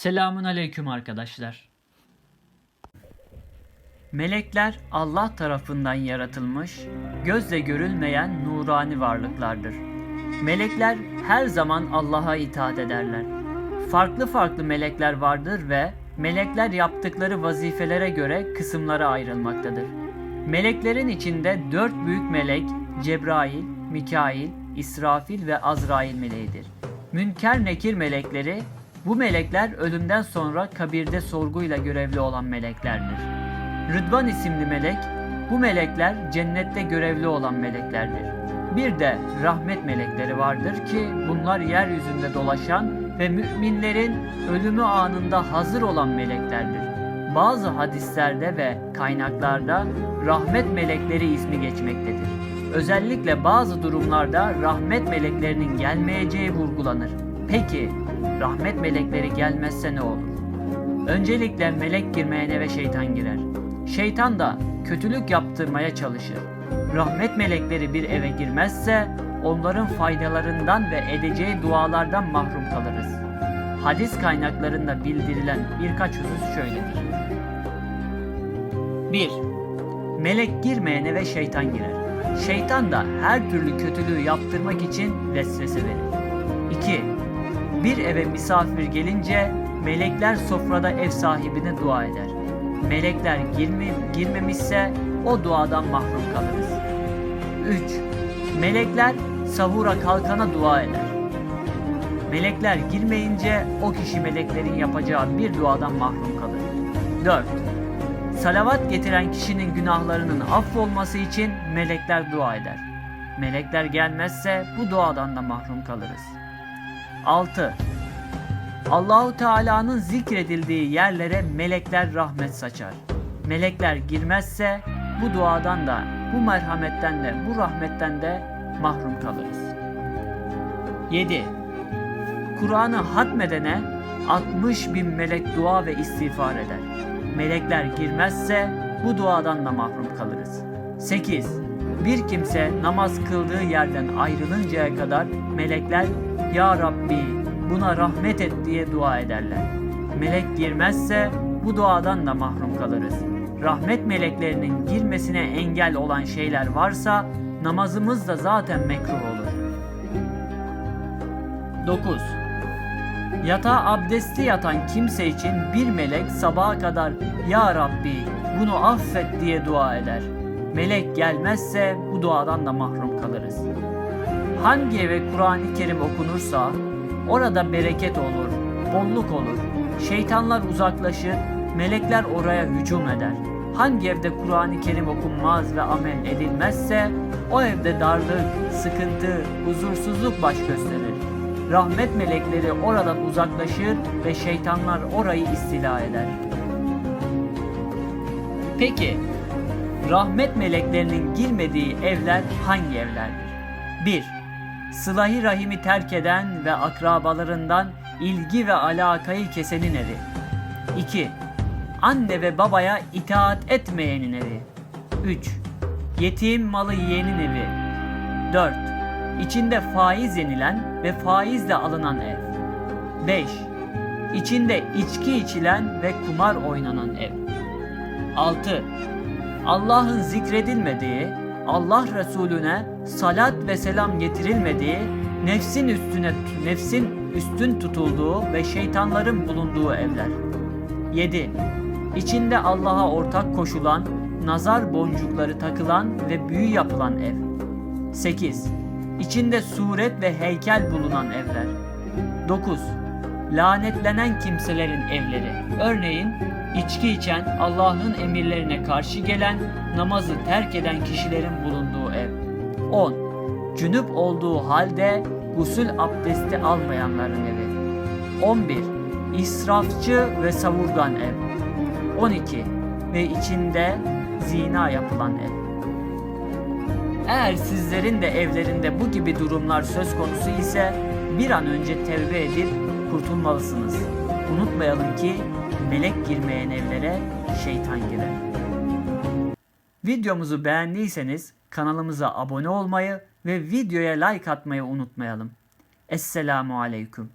Selamun aleyküm arkadaşlar. Melekler Allah tarafından yaratılmış, gözle görülmeyen nurani varlıklardır. Melekler her zaman Allah'a itaat ederler. Farklı farklı melekler vardır ve melekler yaptıkları vazifelere göre kısımlara ayrılmaktadır. Meleklerin içinde dört büyük melek Cebrail, Mikail, İsrafil ve Azrail meleğidir. Münker nekir melekleri bu melekler ölümden sonra kabirde sorguyla görevli olan meleklerdir. Rıdvan isimli melek, bu melekler cennette görevli olan meleklerdir. Bir de rahmet melekleri vardır ki bunlar yeryüzünde dolaşan ve müminlerin ölümü anında hazır olan meleklerdir. Bazı hadislerde ve kaynaklarda rahmet melekleri ismi geçmektedir. Özellikle bazı durumlarda rahmet meleklerinin gelmeyeceği vurgulanır. Peki rahmet melekleri gelmezse ne olur? Öncelikle melek girmeyen eve şeytan girer. Şeytan da kötülük yaptırmaya çalışır. Rahmet melekleri bir eve girmezse onların faydalarından ve edeceği dualardan mahrum kalırız. Hadis kaynaklarında bildirilen birkaç husus şöyledir. 1. Melek girmeyen eve şeytan girer. Şeytan da her türlü kötülüğü yaptırmak için vesvese verir. 2. Bir eve misafir gelince melekler sofrada ev sahibine dua eder. Melekler girme, girmemişse o duadan mahrum kalırız. 3. Melekler sahura kalkana dua eder. Melekler girmeyince o kişi meleklerin yapacağı bir duadan mahrum kalır. 4. Salavat getiren kişinin günahlarının affolması için melekler dua eder. Melekler gelmezse bu duadan da mahrum kalırız. 6. Allahu Teala'nın zikredildiği yerlere melekler rahmet saçar. Melekler girmezse bu duadan da, bu merhametten de, bu rahmetten de mahrum kalırız. 7. Kur'an'ı hatmedene 60 bin melek dua ve istiğfar eder. Melekler girmezse bu duadan da mahrum kalırız. 8. Bir kimse namaz kıldığı yerden ayrılıncaya kadar melekler Ya Rabbi buna rahmet et diye dua ederler. Melek girmezse bu duadan da mahrum kalırız. Rahmet meleklerinin girmesine engel olan şeyler varsa namazımız da zaten mekruh olur. 9. Yatağa abdesti yatan kimse için bir melek sabaha kadar Ya Rabbi bunu affet diye dua eder. Melek gelmezse bu duadan da mahrum kalırız. Hangi eve Kur'an-ı Kerim okunursa orada bereket olur, bolluk olur. Şeytanlar uzaklaşır, melekler oraya hücum eder. Hangi evde Kur'an-ı Kerim okunmaz ve amel edilmezse o evde darlık, sıkıntı, huzursuzluk baş gösterir. Rahmet melekleri oradan uzaklaşır ve şeytanlar orayı istila eder. Peki, rahmet meleklerinin girmediği evler hangi evlerdir? 1. Sılahi rahimi terk eden ve akrabalarından ilgi ve alakayı kesenin evi. 2. Anne ve babaya itaat etmeyenin evi. 3. Yetim malı yiyenin evi. 4. İçinde faiz yenilen ve faizle alınan ev. 5. İçinde içki içilen ve kumar oynanan ev. 6. Allah'ın zikredilmediği, Allah Resulüne salat ve selam getirilmediği, nefsin üstüne nefsin üstün tutulduğu ve şeytanların bulunduğu evler. 7. İçinde Allah'a ortak koşulan, nazar boncukları takılan ve büyü yapılan ev. 8. İçinde suret ve heykel bulunan evler. 9. Lanetlenen kimselerin evleri. Örneğin içki içen, Allah'ın emirlerine karşı gelen, namazı terk eden kişilerin bulunduğu. 10. Cünüp olduğu halde gusül abdesti almayanların evi. 11. İsrafçı ve savurgan ev. 12. Ve içinde zina yapılan ev. Eğer sizlerin de evlerinde bu gibi durumlar söz konusu ise bir an önce tevbe edip kurtulmalısınız. Unutmayalım ki melek girmeyen evlere şeytan girer. Videomuzu beğendiyseniz kanalımıza abone olmayı ve videoya like atmayı unutmayalım. Esselamu Aleyküm.